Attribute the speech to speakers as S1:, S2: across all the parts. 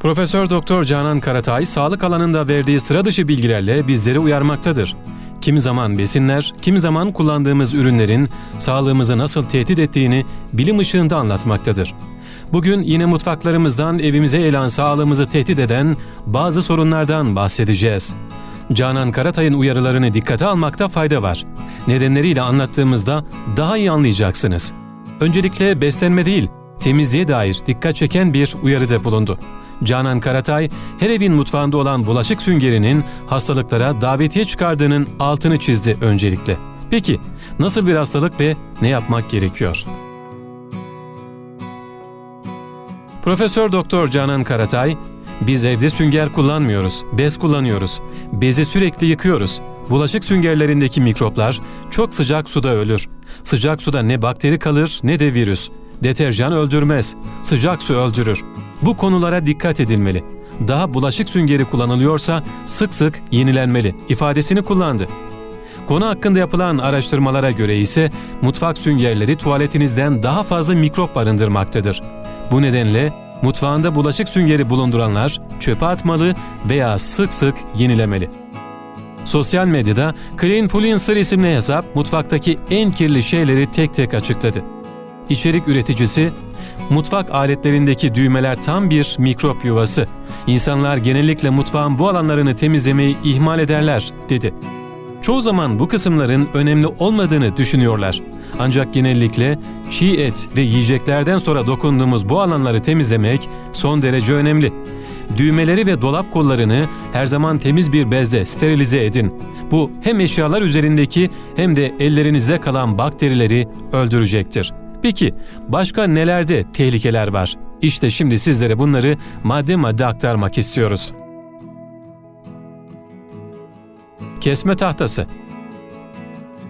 S1: Profesör Doktor Canan Karatay sağlık alanında verdiği sıra dışı bilgilerle bizleri uyarmaktadır. Kimi zaman besinler, kimi zaman kullandığımız ürünlerin sağlığımızı nasıl tehdit ettiğini bilim ışığında anlatmaktadır. Bugün yine mutfaklarımızdan evimize elan sağlığımızı tehdit eden bazı sorunlardan bahsedeceğiz. Canan Karatay'ın uyarılarını dikkate almakta fayda var. Nedenleriyle anlattığımızda daha iyi anlayacaksınız. Öncelikle beslenme değil, temizliğe dair dikkat çeken bir uyarıda bulundu. Canan Karatay, her evin mutfağında olan bulaşık süngerinin hastalıklara davetiye çıkardığının altını çizdi öncelikle. Peki, nasıl bir hastalık ve ne yapmak gerekiyor? Profesör Doktor Canan Karatay, biz evde sünger kullanmıyoruz, bez kullanıyoruz. Bezi sürekli yıkıyoruz. Bulaşık süngerlerindeki mikroplar çok sıcak suda ölür. Sıcak suda ne bakteri kalır ne de virüs. Deterjan öldürmez, sıcak su öldürür. Bu konulara dikkat edilmeli. Daha bulaşık süngeri kullanılıyorsa sık sık yenilenmeli ifadesini kullandı. Konu hakkında yapılan araştırmalara göre ise mutfak süngerleri tuvaletinizden daha fazla mikrop barındırmaktadır. Bu nedenle mutfağında bulaşık süngeri bulunduranlar çöpe atmalı veya sık sık yenilemeli. Sosyal medyada Clean Fluencer isimli hesap mutfaktaki en kirli şeyleri tek tek açıkladı. İçerik üreticisi, mutfak aletlerindeki düğmeler tam bir mikrop yuvası. İnsanlar genellikle mutfağın bu alanlarını temizlemeyi ihmal ederler, dedi. Çoğu zaman bu kısımların önemli olmadığını düşünüyorlar. Ancak genellikle çiğ et ve yiyeceklerden sonra dokunduğumuz bu alanları temizlemek son derece önemli. Düğmeleri ve dolap kollarını her zaman temiz bir bezle sterilize edin. Bu hem eşyalar üzerindeki hem de ellerinizde kalan bakterileri öldürecektir. Peki başka nelerde tehlikeler var? İşte şimdi sizlere bunları madde madde aktarmak istiyoruz. Kesme tahtası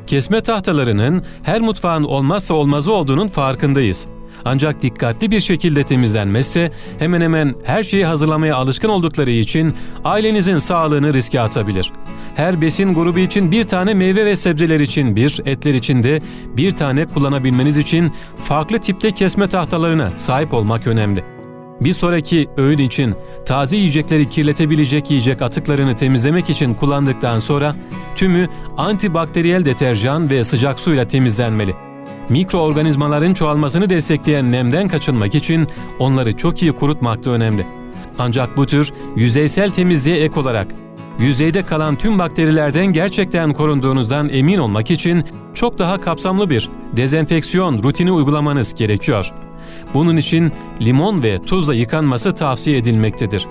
S1: Kesme tahtalarının her mutfağın olmazsa olmazı olduğunun farkındayız. Ancak dikkatli bir şekilde temizlenmezse hemen hemen her şeyi hazırlamaya alışkın oldukları için ailenizin sağlığını riske atabilir. Her besin grubu için bir tane meyve ve sebzeler için bir, etler için de bir tane kullanabilmeniz için farklı tipte kesme tahtalarına sahip olmak önemli. Bir sonraki öğün için taze yiyecekleri kirletebilecek yiyecek atıklarını temizlemek için kullandıktan sonra tümü antibakteriyel deterjan ve sıcak suyla temizlenmeli. Mikroorganizmaların çoğalmasını destekleyen nemden kaçınmak için onları çok iyi kurutmak da önemli. Ancak bu tür yüzeysel temizliğe ek olarak yüzeyde kalan tüm bakterilerden gerçekten korunduğunuzdan emin olmak için çok daha kapsamlı bir dezenfeksiyon rutini uygulamanız gerekiyor. Bunun için limon ve tuzla yıkanması tavsiye edilmektedir.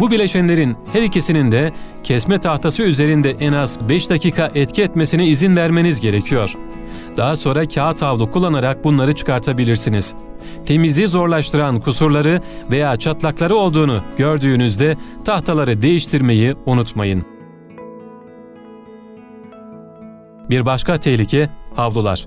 S1: Bu bileşenlerin her ikisinin de kesme tahtası üzerinde en az 5 dakika etki etmesine izin vermeniz gerekiyor. Daha sonra kağıt havlu kullanarak bunları çıkartabilirsiniz. Temizliği zorlaştıran kusurları veya çatlakları olduğunu gördüğünüzde tahtaları değiştirmeyi unutmayın. Bir başka tehlike havlular.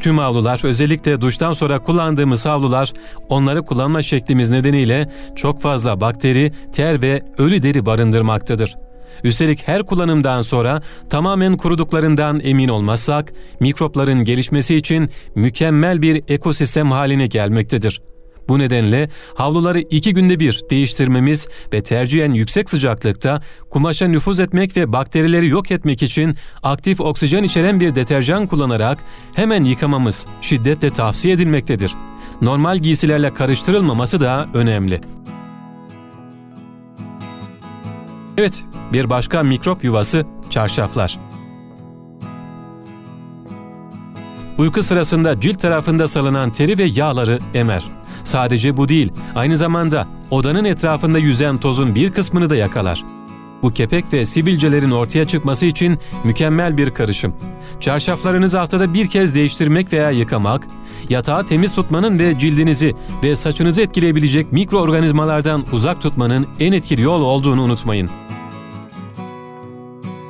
S1: Tüm havlular, özellikle duştan sonra kullandığımız havlular, onları kullanma şeklimiz nedeniyle çok fazla bakteri, ter ve ölü deri barındırmaktadır. Üstelik her kullanımdan sonra tamamen kuruduklarından emin olmazsak, mikropların gelişmesi için mükemmel bir ekosistem haline gelmektedir. Bu nedenle havluları iki günde bir değiştirmemiz ve tercihen yüksek sıcaklıkta kumaşa nüfuz etmek ve bakterileri yok etmek için aktif oksijen içeren bir deterjan kullanarak hemen yıkamamız şiddetle tavsiye edilmektedir. Normal giysilerle karıştırılmaması da önemli. Evet, bir başka mikrop yuvası çarşaflar. Uyku sırasında cilt tarafında salınan teri ve yağları emer. Sadece bu değil, aynı zamanda odanın etrafında yüzen tozun bir kısmını da yakalar. Bu kepek ve sivilcelerin ortaya çıkması için mükemmel bir karışım. Çarşaflarınızı haftada bir kez değiştirmek veya yıkamak, yatağı temiz tutmanın ve cildinizi ve saçınızı etkileyebilecek mikroorganizmalardan uzak tutmanın en etkili yol olduğunu unutmayın.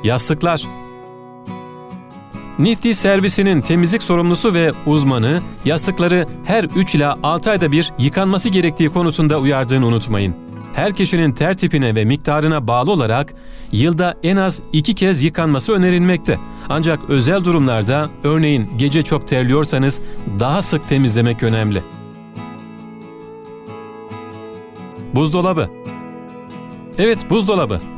S1: Yastıklar Nifty servisinin temizlik sorumlusu ve uzmanı yastıkları her 3 ila 6 ayda bir yıkanması gerektiği konusunda uyardığını unutmayın. Her kişinin ter tipine ve miktarına bağlı olarak yılda en az 2 kez yıkanması önerilmekte. Ancak özel durumlarda örneğin gece çok terliyorsanız daha sık temizlemek önemli. Buzdolabı. Evet, buzdolabı.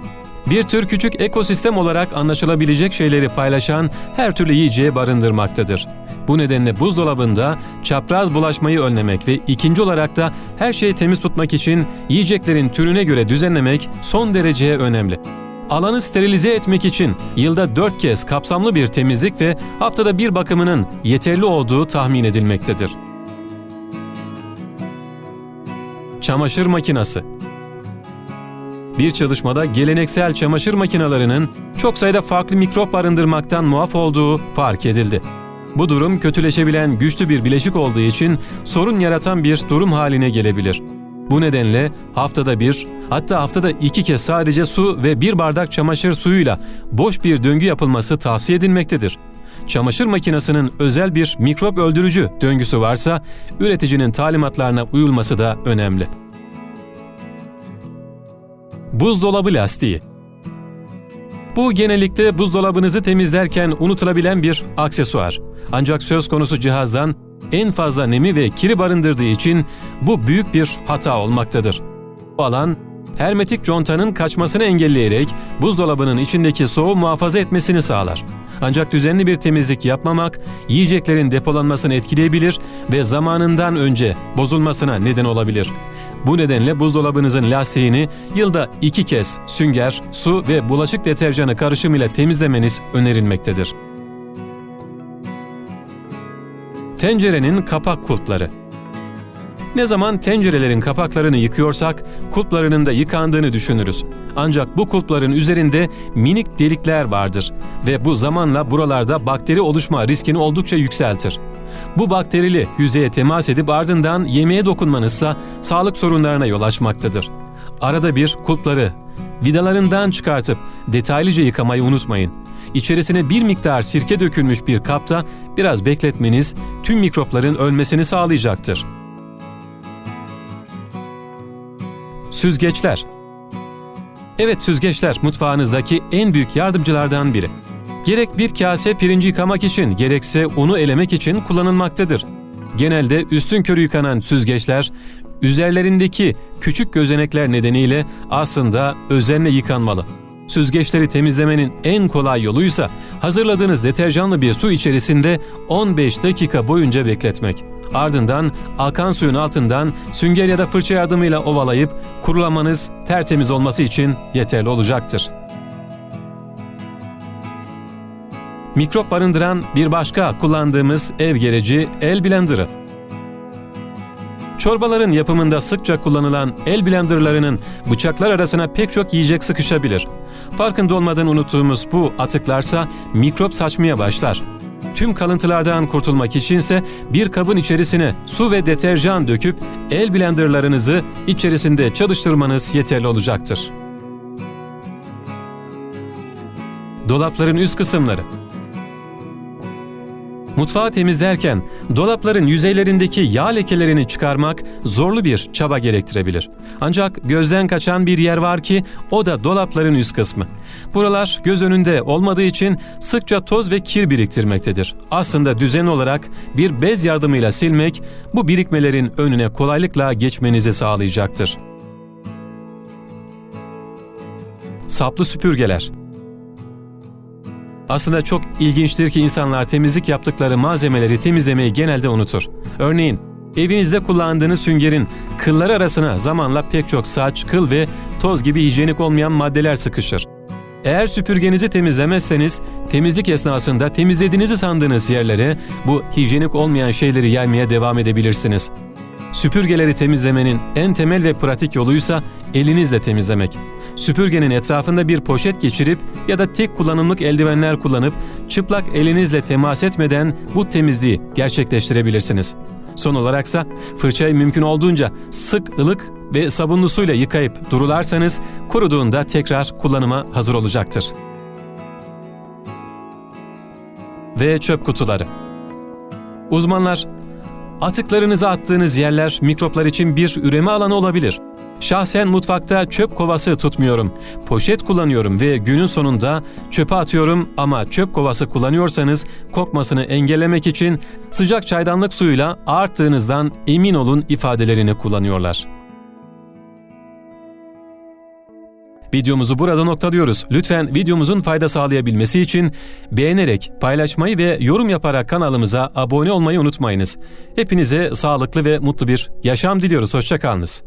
S1: Bir tür küçük ekosistem olarak anlaşılabilecek şeyleri paylaşan her türlü yiyeceği barındırmaktadır. Bu nedenle buzdolabında çapraz bulaşmayı önlemek ve ikinci olarak da her şeyi temiz tutmak için yiyeceklerin türüne göre düzenlemek son derece önemli. Alanı sterilize etmek için yılda 4 kez kapsamlı bir temizlik ve haftada bir bakımının yeterli olduğu tahmin edilmektedir. Çamaşır makinesi bir çalışmada geleneksel çamaşır makinelerinin çok sayıda farklı mikrop barındırmaktan muaf olduğu fark edildi. Bu durum kötüleşebilen güçlü bir bileşik olduğu için sorun yaratan bir durum haline gelebilir. Bu nedenle haftada bir, hatta haftada iki kez sadece su ve bir bardak çamaşır suyuyla boş bir döngü yapılması tavsiye edilmektedir. Çamaşır makinesinin özel bir mikrop öldürücü döngüsü varsa üreticinin talimatlarına uyulması da önemli. Buzdolabı lastiği bu genellikle buzdolabınızı temizlerken unutulabilen bir aksesuar. Ancak söz konusu cihazdan en fazla nemi ve kiri barındırdığı için bu büyük bir hata olmaktadır. Bu alan hermetik contanın kaçmasını engelleyerek buzdolabının içindeki soğuğu muhafaza etmesini sağlar. Ancak düzenli bir temizlik yapmamak yiyeceklerin depolanmasını etkileyebilir ve zamanından önce bozulmasına neden olabilir. Bu nedenle buzdolabınızın lastiğini yılda iki kez sünger, su ve bulaşık deterjanı karışımıyla temizlemeniz önerilmektedir. Tencerenin kapak kulpları ne zaman tencerelerin kapaklarını yıkıyorsak kulplarının da yıkandığını düşünürüz. Ancak bu kulpların üzerinde minik delikler vardır ve bu zamanla buralarda bakteri oluşma riskini oldukça yükseltir. Bu bakterili yüzeye temas edip ardından yemeğe dokunmanızsa sağlık sorunlarına yol açmaktadır. Arada bir kulpları vidalarından çıkartıp detaylıca yıkamayı unutmayın. İçerisine bir miktar sirke dökülmüş bir kapta biraz bekletmeniz tüm mikropların ölmesini sağlayacaktır. Süzgeçler Evet süzgeçler mutfağınızdaki en büyük yardımcılardan biri. Gerek bir kase pirinci yıkamak için gerekse unu elemek için kullanılmaktadır. Genelde üstün körü yıkanan süzgeçler üzerlerindeki küçük gözenekler nedeniyle aslında özenle yıkanmalı. Süzgeçleri temizlemenin en kolay yoluysa hazırladığınız deterjanlı bir su içerisinde 15 dakika boyunca bekletmek. Ardından akan suyun altından sünger ya da fırça yardımıyla ovalayıp kurulamanız tertemiz olması için yeterli olacaktır. Mikrop barındıran bir başka kullandığımız ev gereci el blenderı. Çorbaların yapımında sıkça kullanılan el blenderlarının bıçaklar arasına pek çok yiyecek sıkışabilir. Farkında olmadan unuttuğumuz bu atıklarsa mikrop saçmaya başlar. Tüm kalıntılardan kurtulmak içinse bir kabın içerisine su ve deterjan döküp el blenderlarınızı içerisinde çalıştırmanız yeterli olacaktır. Dolapların üst kısımları Mutfağı temizlerken dolapların yüzeylerindeki yağ lekelerini çıkarmak zorlu bir çaba gerektirebilir. Ancak gözden kaçan bir yer var ki o da dolapların üst kısmı. Buralar göz önünde olmadığı için sıkça toz ve kir biriktirmektedir. Aslında düzen olarak bir bez yardımıyla silmek bu birikmelerin önüne kolaylıkla geçmenizi sağlayacaktır. Saplı süpürgeler aslında çok ilginçtir ki insanlar temizlik yaptıkları malzemeleri temizlemeyi genelde unutur. Örneğin evinizde kullandığınız süngerin kılları arasına zamanla pek çok saç, kıl ve toz gibi hijyenik olmayan maddeler sıkışır. Eğer süpürgenizi temizlemezseniz temizlik esnasında temizlediğinizi sandığınız yerlere bu hijyenik olmayan şeyleri yaymaya devam edebilirsiniz. Süpürgeleri temizlemenin en temel ve pratik yoluysa elinizle temizlemek. Süpürgenin etrafında bir poşet geçirip ya da tek kullanımlık eldivenler kullanıp çıplak elinizle temas etmeden bu temizliği gerçekleştirebilirsiniz. Son olaraksa fırçayı mümkün olduğunca sık, ılık ve sabunlu suyla yıkayıp durularsanız kuruduğunda tekrar kullanıma hazır olacaktır. Ve çöp kutuları. Uzmanlar, atıklarınızı attığınız yerler mikroplar için bir üreme alanı olabilir. Şahsen mutfakta çöp kovası tutmuyorum. Poşet kullanıyorum ve günün sonunda çöpe atıyorum ama çöp kovası kullanıyorsanız kokmasını engellemek için sıcak çaydanlık suyuyla arttığınızdan emin olun ifadelerini kullanıyorlar. Videomuzu burada noktalıyoruz. Lütfen videomuzun fayda sağlayabilmesi için beğenerek, paylaşmayı ve yorum yaparak kanalımıza abone olmayı unutmayınız. Hepinize sağlıklı ve mutlu bir yaşam diliyoruz. Hoşçakalınız.